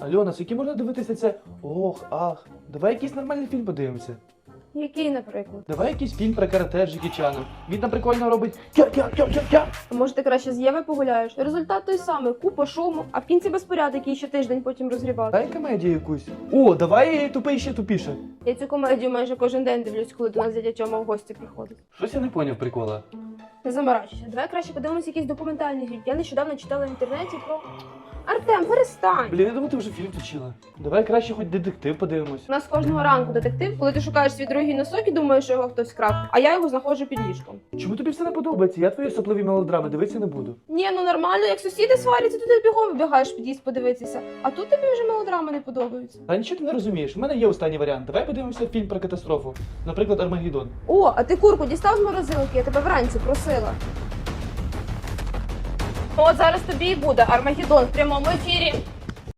Альона, скільки можна дивитися це? Ох, ах. Давай якийсь нормальний фільм подивимося. Який, наприклад? Давай якийсь фільм про карате Джекі Чаном. Він там прикольно робить тя-тя-тя-тя-тя. А може ти краще з Єви погуляєш? Результат той самий, купа шуму, а в кінці безпорядок, який ще тиждень потім розгрібати. Дай комедію якусь. О, давай тупий ще тупіше. Я цю комедію майже кожен день дивлюсь, коли до нас дядя Тьома в гості приходить. Щось я не поняв прикола. Не заморачуйся. Давай краще подивимось якийсь документальний фільм. Я нещодавно читала в інтернеті про. Артем, перестань! Блін, я думаю, ти вже фільм точила. Давай краще хоч детектив подивимось. У нас кожного ранку детектив, коли ти шукаєш свій другий носок і думаєш, що його хтось вкрав, а я його знаходжу під ліжком. Чому тобі все не подобається? Я твої сопливі мелодрами дивитися не буду. Ні, ну нормально, як сусіди сваряться, то ти бігом вибігаєш в під'їзд подивитися. А тут тобі вже мелодрами не подобаються. Та нічого ти не розумієш. У мене є останній варіант. Давай подивимося фільм про катастрофу. Наприклад, Армагеддон. О, а ти курку дістав з морозилки, я тебе вранці просила. От зараз тобі і буде Армагеддон в прямому ефірі.